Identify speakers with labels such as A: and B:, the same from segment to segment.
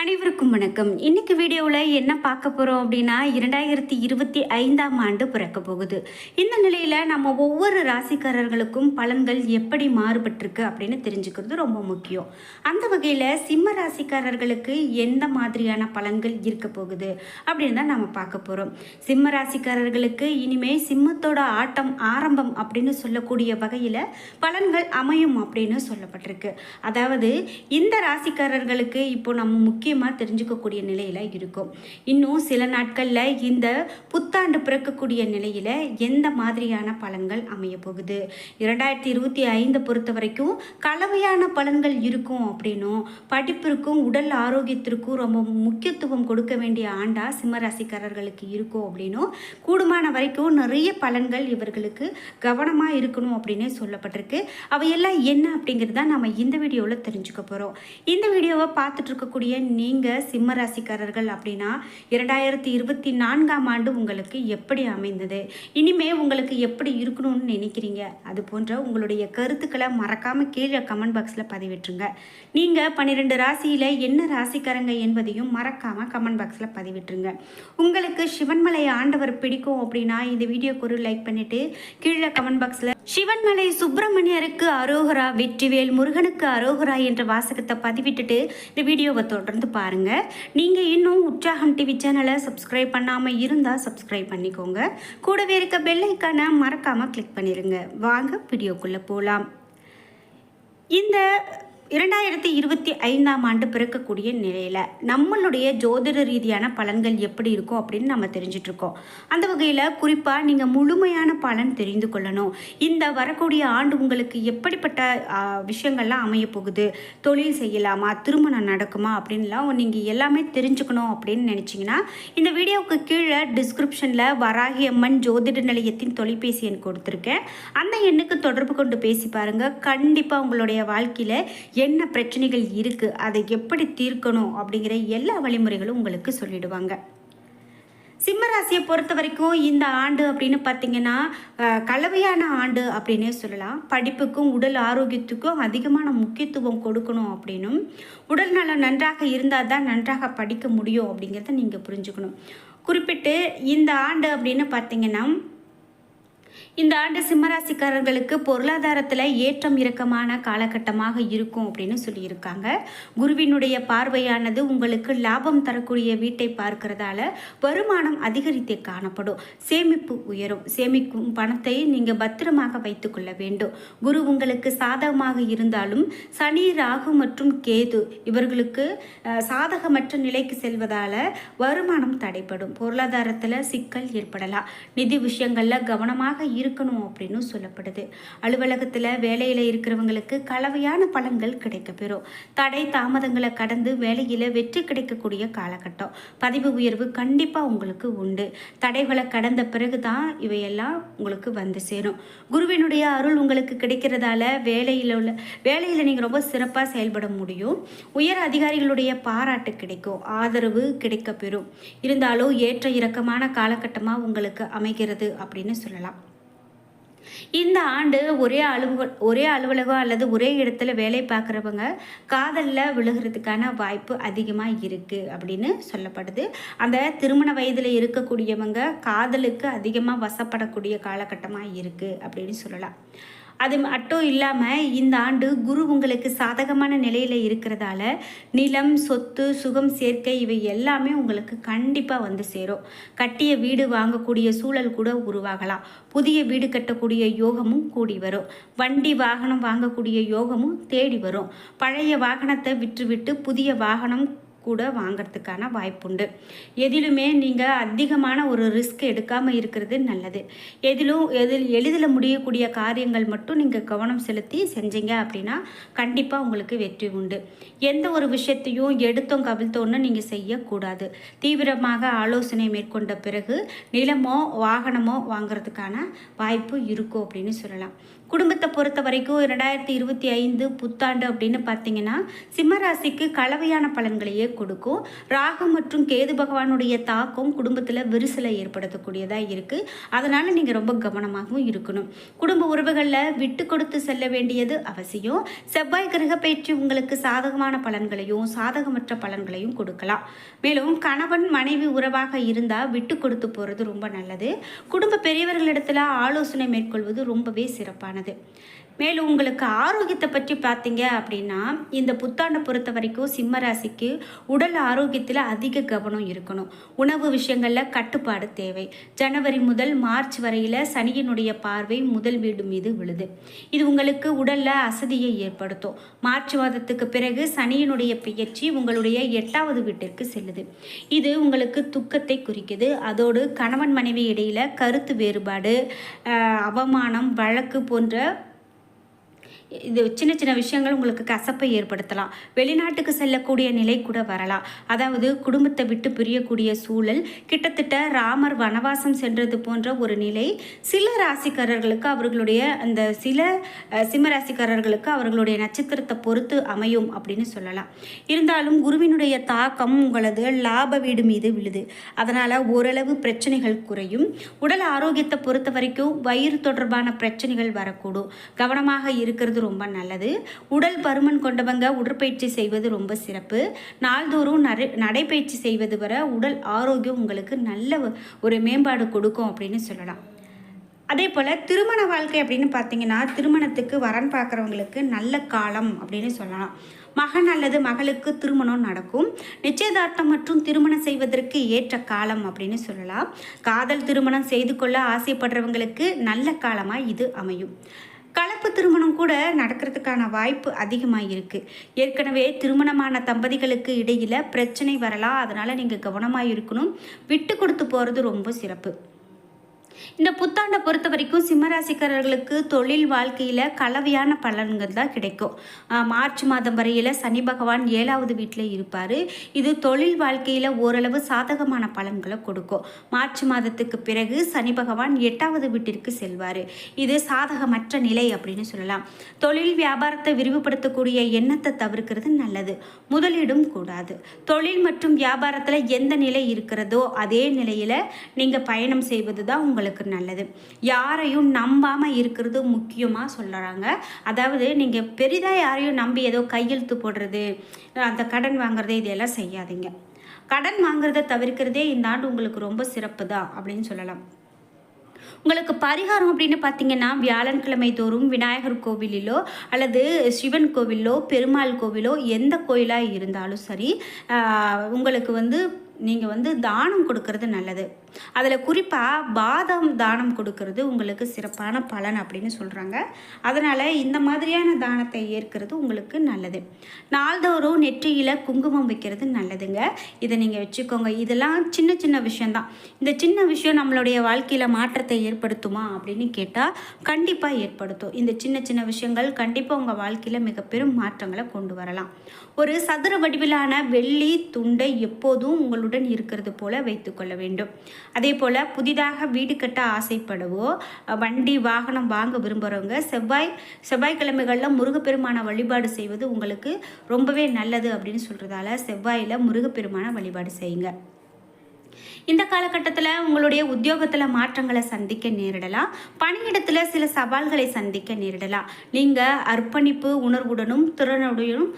A: அனைவருக்கும் வணக்கம். இன்னைக்கு வீடியோவில் என்ன பார்க்க போகிறோம் அப்படின்னா இரண்டாயிரத்தி இருபத்தி ஐந்தாம் ஆண்டு பிறக்க போகுது. இந்த நிலையில் நம்ம ஒவ்வொரு ராசிக்காரர்களுக்கும் பலன்கள் எப்படி மாறுபட்டிருக்கு அப்படின்னு தெரிஞ்சுக்கிறது ரொம்ப முக்கியம். அந்த வகையில் சிம்ம ராசிக்காரர்களுக்கு எந்த மாதிரியான பலன்கள் இருக்க போகுது அப்படின்னு தான் நம்ம பார்க்க போகிறோம் சிம்ம ராசிக்காரர்களுக்கு இனிமே சிம்மத்தோட ஆட்டம் ஆரம்பம் அப்படின்னு சொல்லக்கூடிய வகையில் பலன்கள் அமையும் அப்படின்னு சொல்லப்பட்டிருக்கு. அதாவது இந்த ராசிக்காரர்களுக்கு இப்போ நம்ம முக்கியமாக தெரிஞ்சுக்கக்கூடிய நிலையில் இருக்கும். இன்னும் சில நாட்களில் இந்த புத்தாண்டு பிறக்கக்கூடிய நிலையில் எந்த மாதிரியான பலன்கள் அமைய போகுது? இரண்டாயிரத்தி இருபத்தி ஐந்து பொறுத்த வரைக்கும் கலவையான பலன்கள் இருக்கும் அப்படின்னும் படிப்பிற்கும் உடல் ஆரோக்கியத்திற்கும் ரொம்ப முக்கியத்துவம் கொடுக்க வேண்டிய ஆண்டா சிம்மராசிக்காரர்களுக்கு இருக்கும் அப்படின்னும் கூடுமான வரைக்கும் நிறைய பலன்கள் இவர்களுக்கு கவனமாக இருக்கணும் அப்படின்னே சொல்லப்பட்டிருக்கு. அவையெல்லாம் என்ன அப்படிங்கிறது தான் நம்ம இந்த வீடியோவில் தெரிஞ்சுக்க போகிறோம் இந்த வீடியோவை பார்த்துட்டு இருக்கக்கூடிய நீங்கள் சிம்ம ராசிக்காரர்கள் அப்படின்னா இரண்டாயிரத்தி இருபத்தி நான்காம் ஆண்டு உங்களுக்கு எப்படி அமைந்தது? இனிமே உங்களுக்கு எப்படி இருக்கணும்னு நினைக்கிறீங்க? அது போன்ற உங்களுடைய கருத்துக்களை மறக்காமல் கீழே கமெண்ட் பாக்ஸில் பதிவிட்டுருங்க. நீங்கள் பன்னிரெண்டு ராசியில் என்ன ராசிக்காரங்க என்பதையும் மறக்காமல் கமெண்ட் பாக்ஸில் பதிவிட்டுருங்க. உங்களுக்கு சிவன்மலை ஆண்டவர் பிடிக்கும் அப்படின்னா இந்த வீடியோக்கு ஒரு லைக் பண்ணிவிட்டு கீழே கமெண்ட் பாக்ஸில் சிவன்மலை சுப்பிரமணியருக்கு அரோகரா வெற்றிவேல் முருகனுக்கு அரோகரா என்ற வாசகத்தை பதிவிட்டுட்டு இந்த வீடியோவை தொடர்ந்து பாருங்க. நீங்க இன்னும் உற்சாகம் டிவி சேனலை சப்ஸ்கிரைப் பண்ணாம இருந்தா சப்ஸ்கிரைப் பண்ணிக்கோங்க. கூடவே இருக்க பெல்லைக்கான மறக்காமல் மறக்காம கிளிக் பண்ணிருங்க. வாங்க வீடியோக்குள்ள போலாம். இந்த இரண்டாயிரத்தி இருபத்தி ஐந்தாம் ஆண்டு பிறக்கக்கூடிய நிலையில் நம்மளுடைய ஜோதிட ரீதியான பலன்கள் எப்படி இருக்கும் அப்படின்னு நம்ம தெரிஞ்சிட்ருக்கோம் அந்த வகையில் குறிப்பாக நீங்கள் முழுமையான பலன் தெரிந்து கொள்ளணும். இந்த வரக்கூடிய ஆண்டு உங்களுக்கு எப்படிப்பட்ட விஷயங்கள்லாம் அமைய போகுது? தொழில் செய்யலாமா? திருமணம் நடக்குமா? அப்படின்லாம் நீங்கள் எல்லாமே தெரிஞ்சுக்கணும் அப்படின்னு நினச்சிங்கன்னா இந்த வீடியோவுக்கு கீழே டிஸ்கிரிப்ஷனில் வராகி அம்மன் ஜோதிட நிலையத்தின் தொலைபேசி எண் கொடுத்துருக்கேன். அந்த எண்ணுக்கு தொடர்பு கொண்டு பேசி பாருங்கள் கண்டிப்பாக உங்களுடைய வாழ்க்கையில் என்ன பிரச்சனைகள் இருக்குது அதை எப்படி தீர்க்கணும் அப்படிங்கிற எல்லா வழிமுறைகளும் உங்களுக்கு சொல்லிடுவாங்க. சிம்மராசியை பொறுத்த வரைக்கும் இந்த ஆண்டு அப்படின்னு பார்த்தீங்கன்னா கலவையான ஆண்டு அப்படின்னே சொல்லலாம். படிப்புக்கும் உடல் ஆரோக்கியத்துக்கும் அதிகமான முக்கியத்துவம் கொடுக்கணும் அப்படின்னும். உடல் நலம் நன்றாக இருந்தால் தான் நன்றாக படிக்க முடியும் அப்படிங்கிறத நீங்கள் புரிஞ்சுக்கணும். குறிப்பிட்டு இந்த ஆண்டு அப்படின்னு பார்த்தீங்கன்னா இந்த ஆண்டு சிம்மராசிக்காரர்களுக்கு பொருளாதாரத்தில் ஏற்றம் இறக்கமான காலகட்டமாக இருக்கும் அப்படின்னு சொல்லியிருக்காங்க. குருவினுடைய பார்வையானது உங்களுக்கு லாபம் தரக்கூடிய வீட்டை பார்க்கறதால வருமானம் அதிகரித்தே காணப்படும். சேமிப்பு உயரும். சேமிக்கும் பணத்தை நீங்கள் பத்திரமாக வைத்துக்கொள்ள வேண்டும். குரு உங்களுக்கு சாதகமாக இருந்தாலும் சனி ராகு மற்றும் கேது இவர்களுக்கு சாதகமற்ற நிலைக்கு செல்வதால் வருமானம் தடைப்படும் பொருளாதாரத்தில் சிக்கல் ஏற்படலாம். நிதி விஷயங்களில் கவனமாக இரு இருக்கணும் அப்படின்னு சொல்லப்படுது. அலுவலகத்தில் வேலையில் இருக்கிறவங்களுக்கு கலவையான பலன்கள் கிடைக்கப்பெறும் தடை தாமதங்களை கடந்து வேலையில் வெற்றி கிடைக்கக்கூடிய காலகட்டம். பதிவு உயர்வு கண்டிப்பாக உங்களுக்கு உண்டு. தடைகளை கடந்த பிறகு தான் இவையெல்லாம் உங்களுக்கு வந்து சேரும். குருவினுடைய அருள் உங்களுக்கு கிடைக்கிறதால வேலையில் உள்ள வேலையில் நீங்கள் ரொம்ப சிறப்பாக செயல்பட முடியும். உயர் அதிகாரிகளுடைய பாராட்டு கிடைக்கும். ஆதரவு கிடைக்கப்பெறும் இருந்தாலும் ஏற்ற இறக்கமான காலகட்டமாக உங்களுக்கு அமைகிறது அப்படின்னு சொல்லலாம். இந்த ஆண்டு ஒரே அலுவல் ஒரே அலுவலகம் அல்லது ஒரே இடத்துல வேலை பார்க்குறவங்க காதலில் விழுகிறதுக்கான வாய்ப்பு அதிகமாக இருக்குது அப்படின்னு சொல்லப்படுது. அந்த திருமண வயதில் இருக்கக்கூடியவங்க காதலுக்கு அதிகமாக வசப்படக்கூடிய காலகட்டமாக இருக்குது அப்படின்னு சொல்லலாம். அது மட்டும் இல்லாமல் இந்த ஆண்டு குரு உங்களுக்கு சாதகமான நிலையில் இருக்கிறதால நிலம் சொத்து சுகம் சேர்க்கை இவை எல்லாமே உங்களுக்கு கண்டிப்பாக வந்து சேரும். கட்டிய வீடு வாங்கக்கூடிய சூழல் கூட உருவாகலாம். புதிய வீடு கட்டக்கூடிய யோகமும் கூடி வரும். வண்டி வாகனம் வாங்கக்கூடிய யோகமும் தேடி வரும். பழைய வாகனத்தை விற்றுவிட்டு புதிய வாகனம் கூட வாங்கிறதுக்கான வாய்ப்புண்டு. எதிலுமே நீங்கள் அதிகமான ஒரு ரிஸ்க் எடுக்காமல் இருக்கிறது நல்லது. எதிலும் எதில் எளிதில் முடியக்கூடிய காரியங்கள் மட்டும் நீங்கள் கவனம் செலுத்தி செஞ்சீங்க அப்படின்னா கண்டிப்பாக உங்களுக்கு வெற்றி உண்டு. எந்த ஒரு விஷயத்தையும் எடுத்தோம் கவிழ்த்தோன்னு நீங்கள் செய்யக்கூடாது. தீவிரமாக ஆலோசனை மேற்கொண்ட பிறகு நிலமோ வாகனமோ வாங்குறதுக்கான வாய்ப்பு இருக்கும் அப்படின்னு சொல்லலாம். குடும்பத்தை பொறுத்த வரைக்கும் ரெண்டாயிரத்தி இருபத்தி ஐந்து புத்தாண்டு அப்படின்னு பார்த்தீங்கன்னா சிம்மராசிக்கு கலவையான பலன்களையே கொடுக்கும். ராகு மற்றும் கேது பகவானுடைய தாக்கம் குடும்பத்தில் விரிசலை ஏற்படுத்தக்கூடியதாக இருக்குது அதனால் நீங்கள் ரொம்ப கவனமாகவும் இருக்கணும். குடும்ப உறவுகளில் விட்டு கொடுத்து செல்ல வேண்டியது அவசியம். செவ்வாய் கிரக பயிற்சி உங்களுக்கு சாதகமான பலன்களையும் சாதகமற்ற பலன்களையும் கொடுக்கலாம். மேலும் கணவன் மனைவி உறவாக இருந்தால் விட்டு கொடுத்து போகிறது ரொம்ப நல்லது. குடும்ப பெரியவர்களிடத்தில் ஆலோசனை மேற்கொள்வது ரொம்பவே சிறப்பானது மேலும் உங்களுக்கு ஆரோக்கியத்தை பற்றி பார்த்தீங்க அப்படின்னா இந்த புத்தாண்டை பொறுத்த வரைக்கும் சிம்ம ராசிக்கு உடல் ஆரோக்கியத்தில் அதிக கவனம் இருக்கணும். உணவு விஷயங்களில் கட்டுப்பாடு தேவை. ஜனவரி முதல் மார்ச் வரையில் சனியினுடைய பார்வை முதல் வீடு மீது விழுது. இது உங்களுக்கு உடலில் அசதியை ஏற்படுத்தும். மார்ச் மாதத்துக்கு பிறகு சனியினுடைய பெயர்ச்சி உங்களுடைய எட்டாவது வீட்டிற்கு செல்லுது. இது உங்களுக்கு துக்கத்தை குறிக்குது. அதோடு கணவன் மனைவி இடையில் கருத்து வேறுபாடு அவமானம் வழக்கு போன்ற இது சின்ன சின்ன விஷயங்கள் உங்களுக்கு கசப்பை ஏற்படுத்தலாம். வெளிநாட்டுக்கு செல்லக்கூடிய நிலை கூட வரலாம். அதாவது குடும்பத்தை விட்டு பிரியக்கூடிய சூழல் கிட்டத்தட்ட ராமர் வனவாசம் சென்றது போன்ற ஒரு நிலை சில ராசிக்காரர்களுக்கு அவர்களுடைய அந்த சில சிம்ம ராசிக்காரர்களுக்கு அவர்களுடைய நட்சத்திரத்தை பொறுத்து அமையும் அப்படின்னு சொல்லலாம். இருந்தாலும் குருவினுடைய தாக்கம் உங்களது லாப வீடு மீது விழுது. அதனால் ஓரளவு பிரச்சனைகள் குறையும். உடல் ஆரோக்கியத்தை பொறுத்த வரைக்கும் வயிறு தொடர்பான பிரச்சனைகள் வரக்கூடும். கவனமாக இருக்கிறது ரொம்ப நல்லது. உடல் பருமன் கொண்டவங்க உடற்பயிற்சி செய்வது ரொம்ப சிறப்பு. நாள்தோறும் நடை நடைப்பயிற்சி செய்வது வர உடல் ஆரோக்கியம் உங்களுக்கு நல்ல ஒரு மேம்பாடு கொடுக்கும் அப்படின்னு சொல்லலாம். அதே போல் திருமண வாழ்க்கை அப்படின்னு பார்த்தீங்கன்னா திருமணத்துக்கு வரன் பார்க்குறவங்களுக்கு நல்ல காலம் அப்படின்னு சொல்லலாம். மகன் அல்லது மகளுக்கு திருமணம் நடக்கும். நிச்சயதார்த்தம் மற்றும் திருமணம் செய்வதற்கு ஏற்ற காலம் அப்படின்னு சொல்லலாம். காதல் திருமணம் செய்து கொள்ள ஆசைப்படுறவங்களுக்கு நல்ல காலமாக இது அமையும். கலப்பு திருமணம் கூட நடக்கிறதுக்கான வாய்ப்பு அதிகமாக இருக்குது ஏற்கனவே திருமணமான தம்பதிகளுக்கு இடையில் பிரச்சனை வரலாம். அதனால் நீங்கள் கவனமாக இருக்கணும் விட்டு கொடுத்து போகிறது ரொம்ப சிறப்பு. இந்த புத்தாண்டை பொறுத்த வரைக்கும் சிம்மராசிக்காரர்களுக்கு தொழில் வாழ்க்கையில் கலவையான பலன்கள் தான் கிடைக்கும். மார்ச் மாதம் வரையில் சனி பகவான் ஏழாவது வீட்டில் இருப்பார். இது தொழில் வாழ்க்கையில் ஓரளவு சாதகமான பலன்களை கொடுக்கும். மார்ச் மாதத்துக்கு பிறகு சனி பகவான் எட்டாவது வீட்டிற்கு செல்வார். இது சாதகமற்ற நிலை அப்படின்னு சொல்லலாம். தொழில் வியாபாரத்தை விரிவுபடுத்தக்கூடிய எண்ணத்தை தவிர்க்கிறது நல்லது. முதலீடும் கூடாது. தொழில் மற்றும் வியாபாரத்தில் எந்த நிலை இருக்கிறதோ அதே நிலையில் நீங்கள் பயணம் செய்வது தான் உங்களுக்கு நல்லது. யாரையும் நம்பாமல் இருக்கிறது முக்கியமாக சொல்கிறாங்க அதாவது நீங்கள் பெரிதாக யாரையும் நம்பி ஏதோ கையெழுத்து போடுறது அந்த கடன் வாங்குறது இதையெல்லாம் செய்யாதீங்க. கடன் வாங்குறதை தவிர்க்கிறதே இந்த ஆண்டு உங்களுக்கு ரொம்ப சிறப்பு தான் அப்படின்னு சொல்லலாம். உங்களுக்கு பரிகாரம் அப்படின்னு பார்த்தீங்கன்னா வியாழன்கிழமை தோறும் விநாயகர் கோவிலிலோ அல்லது சிவன் கோவிலோ பெருமாள் கோவிலோ எந்த கோயிலாக இருந்தாலும் சரி உங்களுக்கு வந்து நீங்கள் வந்து தானம் கொடுக்கறது நல்லது. அதில் குறிப்பாக பாதாம் தானம் கொடுக்கறது உங்களுக்கு சிறப்பான பலன் அப்படின்னு சொல்கிறாங்க அதனால் இந்த மாதிரியான தானத்தை ஏற்கிறது உங்களுக்கு நல்லது. நாள்தோறும் நெற்றியில் குங்குமம் வைக்கிறது நல்லதுங்க. இதை நீங்கள் வச்சுக்கோங்க. இதெல்லாம் சின்ன சின்ன விஷயந்தான் இந்த சின்ன விஷயம் நம்மளுடைய வாழ்க்கையில் மாற்றத்தை ஏற்படுத்துமா அப்படின்னு கேட்டால் கண்டிப்பாக ஏற்படுத்தும். இந்த சின்ன சின்ன விஷயங்கள் கண்டிப்பாக உங்கள் வாழ்க்கையில் மிக பெரும் மாற்றங்களை கொண்டு வரலாம். ஒரு சதுர வடிவிலான வெள்ளி துண்டை எப்போதும் உங்களுடன் இருக்கிறது போல வைத்துக்கொள்ள வேண்டும். அதே போல் புதிதாக வீடு கட்ட ஆசைப்படவோ வண்டி வாகனம் வாங்க விரும்புகிறவங்க செவ்வாய் செவ்வாய்க்கிழமைகளில் முருகப்பெருமான வழிபாடு செய்வது உங்களுக்கு ரொம்பவே நல்லது அப்படின்னு சொல்கிறதால செவ்வாயில் முருகப்பெருமான வழிபாடு செய்யுங்க. இந்த காலகட்டத்தில் உங்களுடைய உத்தியோகத்தில் மாற்றங்களை சந்திக்க நேரிடலாம். பணியிடத்தில் சில சவால்களை சந்திக்க நேரிடலாம். நீங்கள் அர்ப்பணிப்பு உணர்வுடனும் திறனுடனும்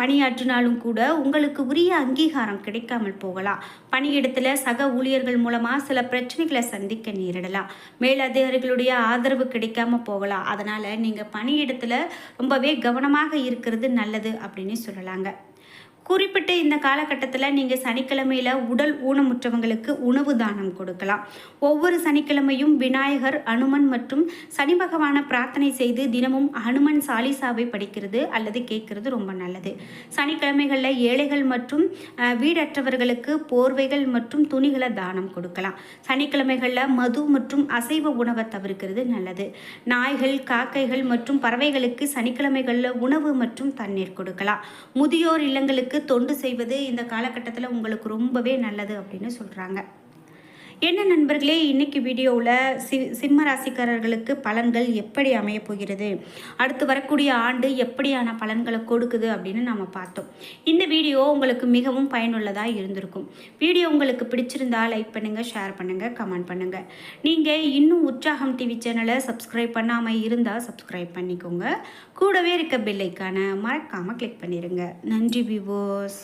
A: பணியாற்றினாலும் கூட உங்களுக்கு உரிய அங்கீகாரம் கிடைக்காமல் போகலாம். பணியிடத்தில் சக ஊழியர்கள் மூலமாக சில பிரச்சனைகளை சந்திக்க நேரிடலாம். மேலதிகாரிகளுடைய ஆதரவு கிடைக்காம போகலாம். அதனால் நீங்கள் பணியிடத்தில் ரொம்பவே கவனமாக இருக்கிறது நல்லது அப்படின்னு சொல்லலாங்க. குறிப்பிட்ட இந்த காலகட்டத்தில் நீங்கள் சனிக்கிழமையில் உடல் ஊனமுற்றவங்களுக்கு உணவு தானம் கொடுக்கலாம். ஒவ்வொரு சனிக்கிழமையும் விநாயகர் அனுமன் மற்றும் சனி பகவான பிரார்த்தனை செய்து தினமும் அனுமன் சாலிசாவை படிக்கிறது அல்லது கேட்கறது ரொம்ப நல்லது. சனிக்கிழமைகளில் ஏழைகள் மற்றும் வீடற்றவர்களுக்கு போர்வைகள் மற்றும் துணிகளை தானம் கொடுக்கலாம். சனிக்கிழமைகளில் மது மற்றும் அசைவ உணவை தவிர்க்கிறது நல்லது. நாய்கள் காக்கைகள் மற்றும் பறவைகளுக்கு சனிக்கிழமைகளில் உணவு மற்றும் தண்ணீர் கொடுக்கலாம். முதியோர் இல்லங்களுக்கு தொண்டு செய்வது இந்த காலகட்டத்தில் உங்களுக்கு ரொம்பவே நல்லது அப்படின்னு சொல்கிறாங்க என்ன நண்பர்களே இன்றைக்கி வீடியோவில் சி சிம்ம ராசிக்காரர்களுக்கு பலன்கள் எப்படி அமைய போகிறது? அடுத்து வரக்கூடிய ஆண்டு எப்படியான பலன்களை கொடுக்குது அப்படின்னு நம்ம பார்த்தோம். இந்த வீடியோ உங்களுக்கு மிகவும் பயனுள்ளதாக இருந்திருக்கும். வீடியோ உங்களுக்கு பிடிச்சிருந்தா லைக் பண்ணுங்கள் ஷேர் பண்ணுங்கள் கமெண்ட் பண்ணுங்கள் நீங்கள் இன்னும் உற்சாகம் டிவி சேனலை சப்ஸ்கிரைப் பண்ணாமல் இருந்தால் சப்ஸ்கிரைப் பண்ணிக்கோங்க. கூடவே இருக்க பெல்லைக்கான மறக்காமல் கிளிக் பண்ணிடுங்க நன்றி விவோஸ்